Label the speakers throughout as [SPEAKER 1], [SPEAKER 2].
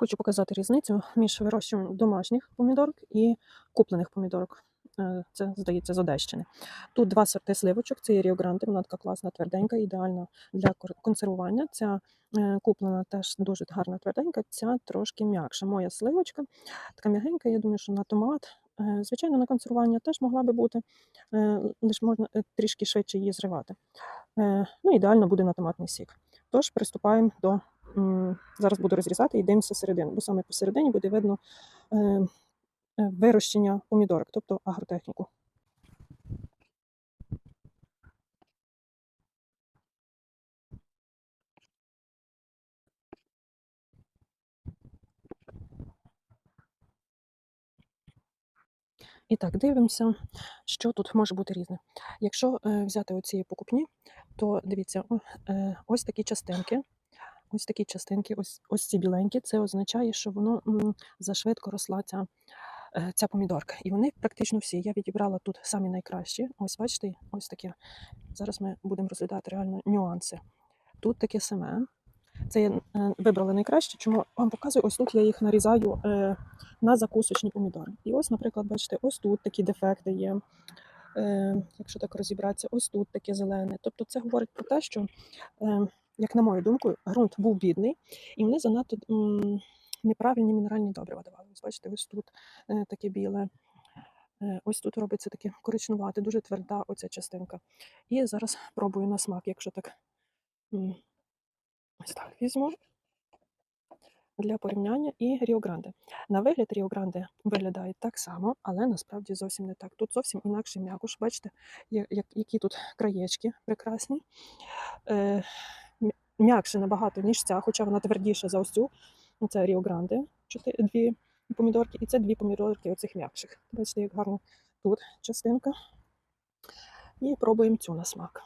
[SPEAKER 1] Хочу показати різницю між вирощуванням домашніх помідорок і куплених помідорок. Е, Це, здається, з Одещини. Тут два сорти сливочок. Це є Ріо Гранде, вона така класна, тверденька, ідеальна для консервування. Ця е, куплена теж дуже гарна тверденька, ця трошки м'якша. Моя сливочка така м'ягенька, я думаю, що на томат. Е, Звичайно, на консервування теж могла би бути, лише можна трішки швидше її зривати. Ну, ідеально буде на томатний сік. Тож приступаємо до Зараз буду розрізати і дивимося середину, бо саме посередині буде видно е, е, вирощення помідорок, тобто агротехніку. І так, дивимося, що тут може бути різне. Якщо е, взяти оці покупні, то дивіться, ось такі частинки. Ось такі частинки, ось, ось ці біленькі, це означає, що воно зашвидко росла ця, е, ця помідорка. І вони практично всі. Я відібрала тут самі найкращі. Ось бачите, ось такі. Зараз ми будемо розглядати реально нюанси. Тут таке саме. Це я е, вибрала найкраще, чому вам показую, ось тут я їх нарізаю е, на закусочні помідори. І ось, наприклад, бачите, ось тут такі дефекти є. Якщо так розібратися, ось тут таке зелене. Тобто це говорить про те, що, як на мою думку, ґрунт був бідний, і вони занадто м, неправильні мінеральні добрива давали. Ось бачите, ось тут е, таке біле. Е, Ось тут робиться таке коричнувате, дуже тверда оця частинка. І зараз пробую на смак, якщо так ось так візьму для порівняння і Ріо Гранде. На вигляд Ріо Гранде виглядає так само, але насправді зовсім не так. Тут зовсім інакший м'якуш. Бачите, які тут краєчки прекрасні. Е, М'якше набагато, ніж ця, хоча вона твердіша за ось цю. Це Ріо Гранде, дві помідорки, і це дві помідорки оцих м'якших. Бачите, як гарно тут частинка. І пробуємо цю на смак.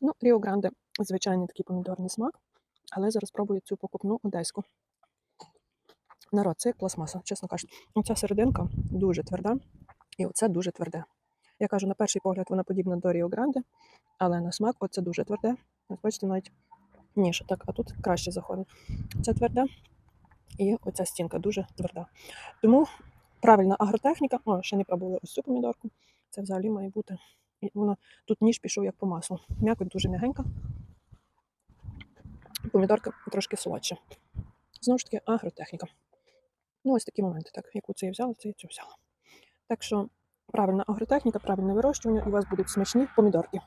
[SPEAKER 1] Ну, Ріо Гранде звичайний такий помідорний смак, але зараз спробую цю покупну одеську. Народ, це як пластмаса, чесно кажучи. Оця серединка дуже тверда, і оце дуже тверде. Я кажу, на перший погляд вона подібна до Ріо Гранде, але на смак оце дуже тверде. Ось бачите, навіть ніше, так, а тут краще заходить. Це тверде, і оця стінка дуже тверда. Тому правильна агротехніка, о, ще не пробували ось цю помідорку. Це взагалі має бути. І вона тут ніж пішов як по маслу. М'якоть дуже м'ягенька. Помідорка трошки солодша. Знову ж таки, агротехніка. Ну, ось такі моменти, так, яку це я взяла, це я цю взяла. Так що правильна агротехніка, правильне вирощування, і у вас будуть смачні помідорки.